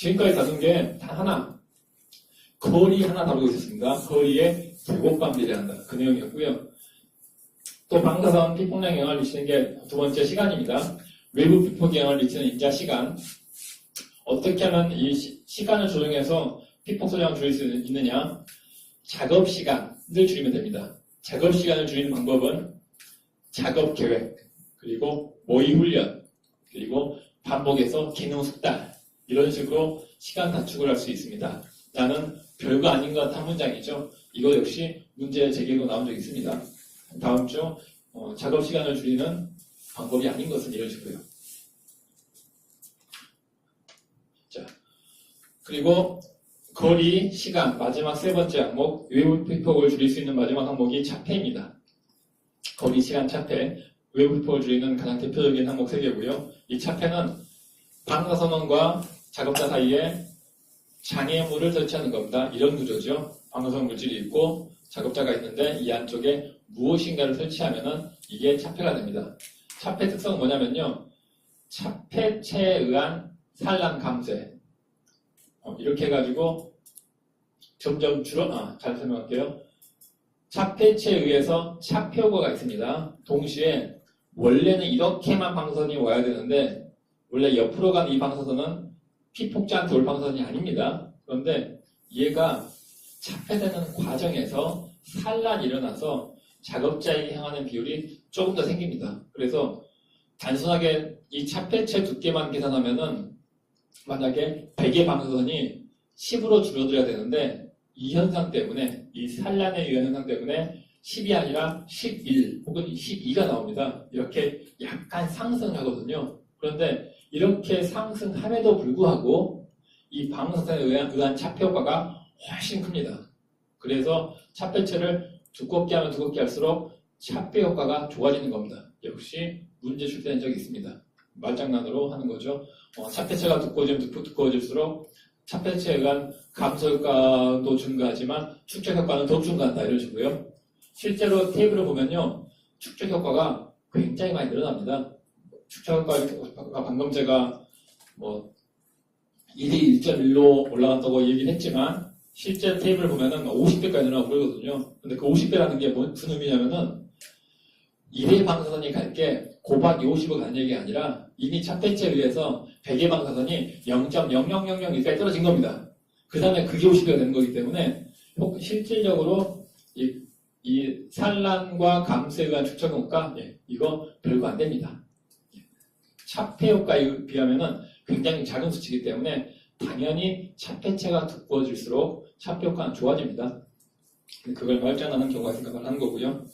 지금까지 다룬 게단 하나. 거리 하나 다루고 있었습니다. 거리에 제곱방 비례한다. 그 내용이었고요. 또 방사선 피폭량 영향을 미치는 게 두 번째 시간입니다. 외부 피폭 영향을 미치는 인자 시간. 어떻게 하면 이 시, 간을 조정해서 피폭 소량을 줄일 수 있느냐? 작업 시간을 줄이면 됩니다. 작업 시간을 줄이는 방법은 작업 계획, 그리고 모의 훈련, 그리고 반복해서 기능 숙달, 이런 식으로 시간 단축을 할 수 있습니다. 나는 별거 아닌 것 한 문장이죠. 이거 역시 문제 제기로 나온 적 있습니다. 다음 주 어, 작업 시간을 줄이는 방법이 아닌 것은 이런 식으로요. 자, 그리고 거리, 시간, 마지막 세 번째 항목, 외부 피폭을 줄일 수 있는 마지막 항목이 차폐입니다. 거리, 시간, 차폐, 외부 피폭을 줄이는 가장 대표적인 항목 세 개고요. 이 차폐는 방사선원과 작업자 사이에 장애물을 설치하는 겁니다. 이런 구조죠. 방사선 물질이 있고 작업자가 있는데 이 안쪽에 무엇인가를 설치하면은 이게 차폐가 됩니다. 차폐 특성은 뭐냐면요. 차폐체에 의한 산란 감쇄. 어, 이렇게 해가지고 점점 줄어, 아, 잘 설명할게요. 차폐체에 의해서 차폐 효과가 있습니다. 동시에 원래는 이렇게만 방사선이 와야 되는데 원래 옆으로 간 이 방사선은 피폭자한 돌 방사선이 아닙니다. 그런데 얘가 차폐되는 과정에서 산란이 일어나서 작업자에게 향하는 비율이 조금 더 생깁니다. 그래서 단순하게 이 차폐체 두께만 계산하면은 만약에 100의 방사선이 10으로 줄어들어야 되는데 이 현상 때문에 이 산란에 의한 현상 때문에 10이 아니라 11 혹은 12가 나옵니다. 이렇게 약간 상승하거든요. 그런데 이렇게 상승함에도 불구하고 이 방사선에 의한, 의한 차폐 효과가 훨씬 큽니다. 그래서 차폐체를 두껍게 하면 두껍게 할수록 차폐 효과가 좋아지는 겁니다. 역시 문제 출제된 적이 있습니다. 말장난으로 하는 거죠. 어, 차폐체가 두꺼워지면 두꺼, 두꺼워질수록 차폐체에 의한 감소 효과도 증가하지만 축적 효과는 더 증가한다 이런 식으로요. 실제로 테이블을 보면요. 축적 효과가 굉장히 많이 늘어납니다. 효과가 방금 제가 뭐 1이 1.1로 올라갔다고 얘기를 했지만 실제 테이블을 보면은 50배까지 늘어나고 그러거든요. 근데 그 50배라는 게 무슨 의미냐면은 1의 방사선이 갈 게 고박이 50을 가는 얘기가 아니라 이미 차폐체에 의해서 100의 방사선이 0.0001까지 떨어진 겁니다. 그 다음에 그게 50배가 되는 거기 때문에 혹- 실질적으로 이, 이 산란과 감소에 의한 축적 효과 예, 이거 별거 안 됩니다. 예. 차폐 효과에 비하면은 굉장히 작은 수치이기 때문에 당연히 차폐체가 두꺼워질수록 차폐 효과는 좋아집니다. 그걸 말장난하는 경우가 생각을 하는 거고요.